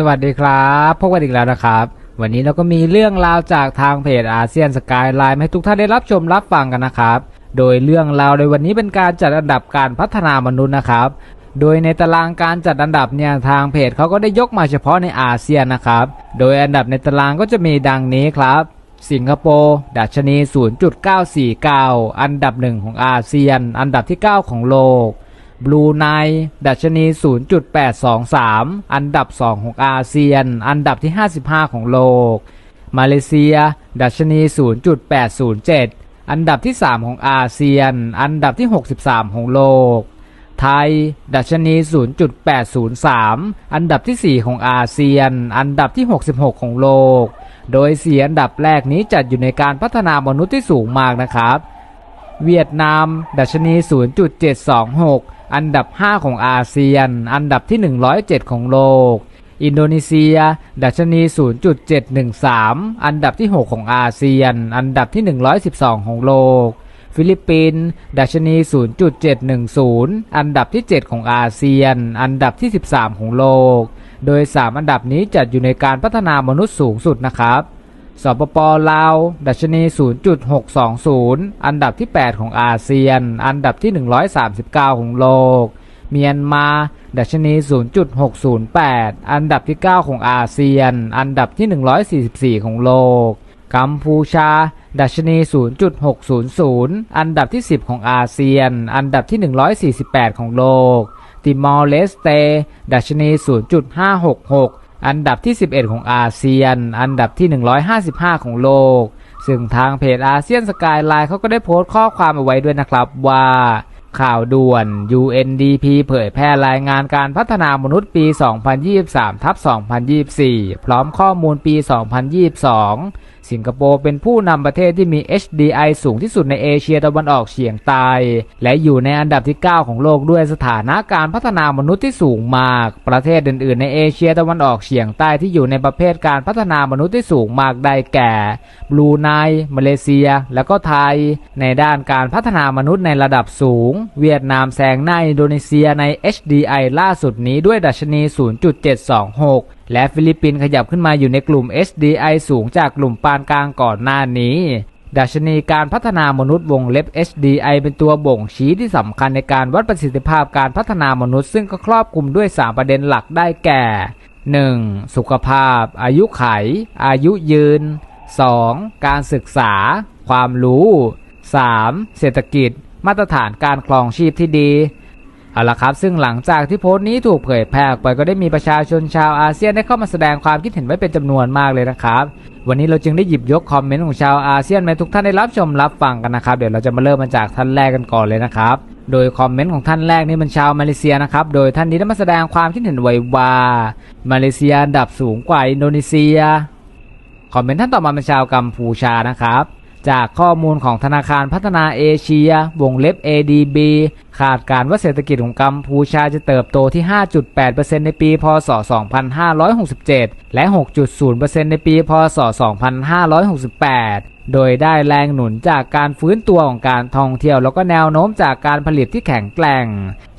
สวัสดีครับพบกันอีกแล้วนะครับ วันนี้เราก็มีเรื่องราวจากทางเพจอาเซียนสกายไลน์ให้ทุกท่านได้รับชมรับฟังกันนะครับ โดยเรื่องราวในวันนี้เป็นการจัดอันดับการพัฒนามนุษย์นะครับ โดยในตารางการจัดอันดับเนี่ยทางเพจเขาก็ได้ยกมาเฉพาะในอาเซียนนะครับ โดยอันดับในตารางก็จะมีดังนี้ครับ สิงคโปร์ดัชนี 0.949 อันดับหนึ่งของอาเซียน อันดับที่ 9 ของโลก บลูไนดัชนี 0.823 อันดับ 2 ของอาเซียน อันดับที่ 55 ของโลก มาเลเซีย ดัชนี 0.807 อันดับที่ 3 ของอาเซียน อันดับที่ 63 ของโลก ไทย ดัชนี 0.803 อันดับที่ 4 ของอาเซียน อันดับที่ 66 ของโลก โดยสีอันดับแรกนี้จัดอยู่ในการพัฒนามนุษย์ที่สูงมากนะครับ เวียดนาม ดัชนี 0.726 อันดับ 5 ของอาเซียน อันดับที่ 107 ของโลก อินโดนีเซีย ดัชนี 0.713 อันดับที่ 6 ของอาเซียน อันดับที่ 112 ของโลก ฟิลิปปินส์ ดัชนี 0.710 อันดับที่ 7 ของอาเซียน อันดับที่ 13 ของโลก โดย 3 อันดับนี้จัดอยู่ในการพัฒนามนุษย์สูงสุดนะครับ สปปลาว ดัชนี 0.620 อันดับที่ 8 ของอาเซียน อันดับที่ 139 ของโลก เมียนมา ดัชนี 0.608 อันดับที่ 9 ของอาเซียน อันดับที่ 144 ของโลก กัมพูชา ดัชนี 0.600 อันดับที่ 10 ของอาเซียน อันดับที่ 148 ของโลก ติมอร์เลสเต ดัชนี 0.566 อันดับที่ 11 ของอาเซียน อันดับที่ 155 ของโลก ซึ่งทางเพจอาเซียนสกายไลน์เขาก็ได้โพสต์ข้อความเอาไว้ด้วยนะครับว่าข่าวด่วน UNDP เผยแพร่รายงานการพัฒนามนุษย์ปี 2023 ทับ 2024 พร้อมข้อมูลปี 2022 สิงคโปร์เป็นผู้นำประเทศที่มี HDI สูงที่สุดในเอเชียตะวันออกเฉียงใต้และอยู่ในอันดับที่ 9 ของโลกด้วยสถานะการพัฒนามนุษย์ที่สูงมาก ประเทศอื่น ๆ ในเอเชียตะวันออกเฉียงใต้ที่อยู่ในประเภทการพัฒนามนุษย์ที่สูงมากได้แก่บลูไนมาเลเซีย และก็ไทย ในด้านการพัฒนามนุษย์ในระดับสูง เวียดนามแซงหน้าอินโดนีเซียใน HDI ล่าสุดนี้ด้วยดัชนี 0.726 และฟิลิปปินส์ขยับขึ้นมาอยู่ในกลุ่ม HDI สูงจากกลุ่มปานกลางก่อนหน้านี้ ดัชนีการพัฒนามนุษย์วงเล็บ HDI เป็นตัวบ่งชี้ที่สำคัญในการวัดประสิทธิภาพการพัฒนามนุษย์ซึ่งก็ครอบคลุมด้วย 3 ประเด็นหลักได้แก่ 1. สุขภาพ อายุไข อายุยืน 2. การศึกษา ความรู้ 3. เศรษฐกิจ มาตรฐานการครองชีพที่ดี เอาละครับ ซึ่งหลังจากที่โพสต์นี้ถูกเผยแพร่ออกไปก็ได้มีประชาชนชาวอาเซียนได้เข้ามาแสดงความคิดเห็นไว้เป็นจำนวนมากเลยนะครับ วันนี้เราจึงได้หยิบยกคอมเมนต์ของชาวอาเซียนมาทุกท่านได้รับชมรับฟังกันนะครับ เดี๋ยวเราจะมาเริ่มมาจากท่านแรกกันก่อนเลยนะครับ โดยคอมเมนต์ของท่านแรกนี่เป็นชาวมาเลเซียนะครับ โดยท่านนี้ได้มาแสดงความคิดเห็นไว้ว่ามาเลเซียอันดับสูงกว่าอินโดนีเซีย คอมเมนต์ท่านต่อมาเป็นชาวกัมพูชานะครับ จากข้อมูลของธนาคารพัฒนาเอเชียวงเล็บ ADB คาดการว่าเศรษฐกิจของกัมพูชาจะเติบโตที่ 5.8%ในปี พศ 2567 และ 6.0%ในปี พศ 2568โดยได้แรงหนุนจากการฟื้นตัวของการท่องเที่ยวแล้วก็แนวโน้มจากการผลิตที่แข็งแกร่ง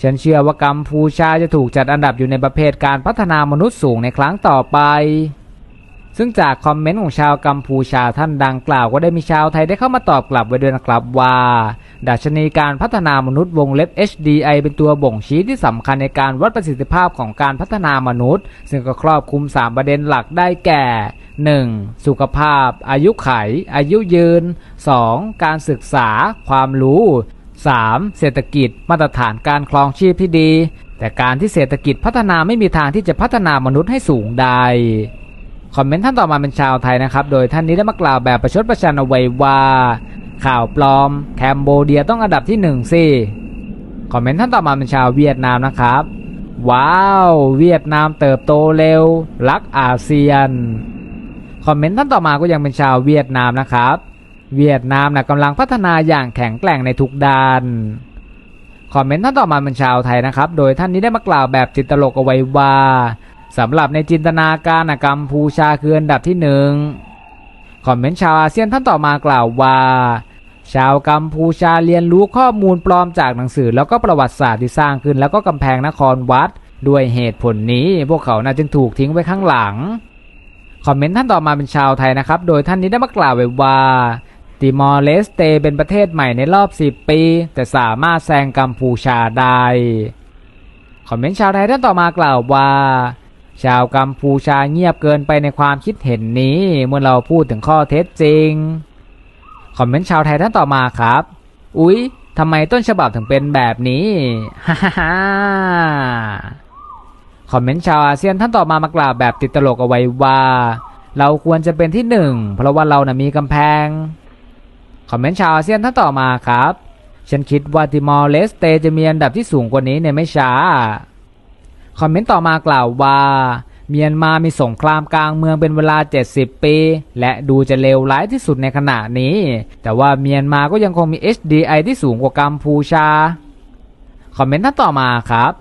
ฉันเชื่อว่ากัมพูชาจะถูกจัดอันดับอยู่ในประเภทการพัฒนามนุษย์สูงในครั้งต่อไป ซึ่งจากคอมเมนต์ของชาวกัมพูชาท่านดังกล่าวก็ได้มีชาวไทยได้เข้ามาตอบกลับไว้ด้วยนะครับว่า ดัชนีการพัฒนามนุษย์วงเล็บ HDI เป็นตัวบ่งชี้ที่สำคัญในการวัดประสิทธิภาพของการพัฒนามนุษย์ ซึ่งก็ครอบคลุม 3 ประเด็นหลักได้แก่ 1. สุขภาพ อายุไข อายุยืน 2. การศึกษา ความรู้ 3. เศรษฐกิจ มาตรฐานการครองชีพที่ดี แต่การที่เศรษฐกิจพัฒนาไม่มีทางที่จะพัฒนามนุษย์ให้สูงได้ คอมเมนต์ท่านต่อมาเป็นชาวไทยนะครับ โดยท่านนี้ได้มากล่าวแบบประชดประชันเอาไว้ว่า ข่าวปลอม แคมโบเดียต้องอันดับที่หนึ่งสิคอมเมนต์ท่านต่อมาเป็นชาวเวียดนามนะครับ ว้าว เวียดนามเติบโตเร็ว รักอาเซียน คอมเมนต์ท่านต่อมาก็ยังเป็นชาวเวียดนามนะครับ เวียดนามนะกำลังพัฒนาอย่างแข็งแกร่งในทุกด้านคอมเมนต์ท่านต่อมาเป็นชาวไทยนะครับ โดยท่านนี้ได้มากล่าวแบบติดตลกเอาไว้ว่า สำหรับในจินตนาการกัมพูชาคืออันดับที่หนึ่งคอมเมนต์ชาวอาเซียนท่านต่อมากล่าวว่า ชาวกัมพูชาเรียนรู้ข้อมูลปลอมจากหนังสือ แล้วก็ประวัติศาสตร์ที่สร้างขึ้น แล้วก็กำแพงนครวัด ด้วยเหตุผลนี้พวกเขาน่าจึงถูกทิ้งไว้ข้างหลัง คอมเมนต์ท่านต่อมาเป็นชาวไทยนะครับ โดยท่านนี้ได้มากล่าวไว้ว่าติมอร์เลสเตเป็นประเทศใหม่ในรอบ 10 ปี แต่สามารถแซงกัมพูชาได้ คอมเมนต์ชาวไทยท่านต่อมากล่าวว่า ชาวกัมพูชาเงียบเกินไปในความคิดเห็นนี้เมื่อเราพูดถึงข้อเท็จจริง คอมเมนต์ชาวไทยท่านต่อมาครับ อุ๊ยทำไมต้นฉบับถึงเป็นแบบนี้ฮ่าฮ่าฮ่าคอมเมนต์ชาวอาเซียนท่านต่อมามากล่าวแบบติดตลกเอาไว้ว่า เราควรจะเป็นที่หนึ่งเพราะว่าเรานะ่ะมีกำแพง คอมเมนต์ชาวอาเซียนท่านต่อมาครับ ฉันคิดว่าติมอร์เลสเตจะมีอันดับที่สูงกว่านี้ในไม่ช้า คอมเมนต์ต่อมากล่าวว่า เมียนมามีสงครามกลางเมืองเป็นเวลา 70 ปี และดูจะเลวร้ายที่สุดในขณะนี้ แต่ว่าเมียนมาก็ยังคงมี HDI ที่สูงกว่ากัมพูชา คอมเมนต์ท่านต่อมาครับ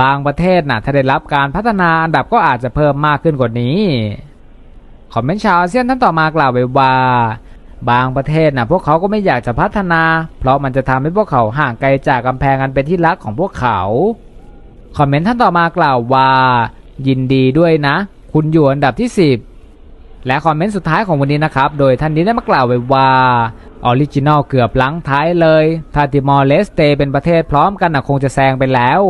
บางประเทศนะ่ะถ้าได้รับการพัฒนาอันดับก็อาจจะเพิ่มมากขึ้นกว่านี้ คอมเมนต์ชาวอาเซียนท่านต่อมากล่าวไว้ว่าบางประเทศนะพวกเขาก็ไม่อยากจะพัฒนา เพราะมันจะทำให้พวกเขาห่างไกลจากกำแพงอันเป็นที่รักของพวกเขา คอมเมนต์ท่านต่อมากล่าวว่า ยินดีด้วยนะ คุณอยู่อันดับที่ 10 และคอมเมนต์สุดท้ายของวันนี้นะครับ โดยท่านนี้ได้มากล่าวไว้ว่าออริจินอลเกือบหลังท้ายเลย ถ้าติมอร์เลสเตเป็นประเทศพร้อมกันนะคงจะแซงไปแล้ว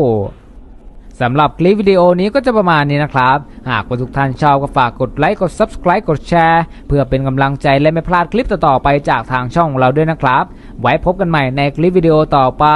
สำหรับคลิปวิดีโอนี้ก็จะประมาณนี้นะครับ หากว่าทุกท่านชอบก็ฝากกดไลค์กด Subscribe กดแชร์ เพื่อเป็นกำลังใจและไม่พลาดคลิปต่อๆไปจากทางช่องของเราด้วยนะครับ ไว้พบกันใหม่ในคลิปวิดีโอต่อไป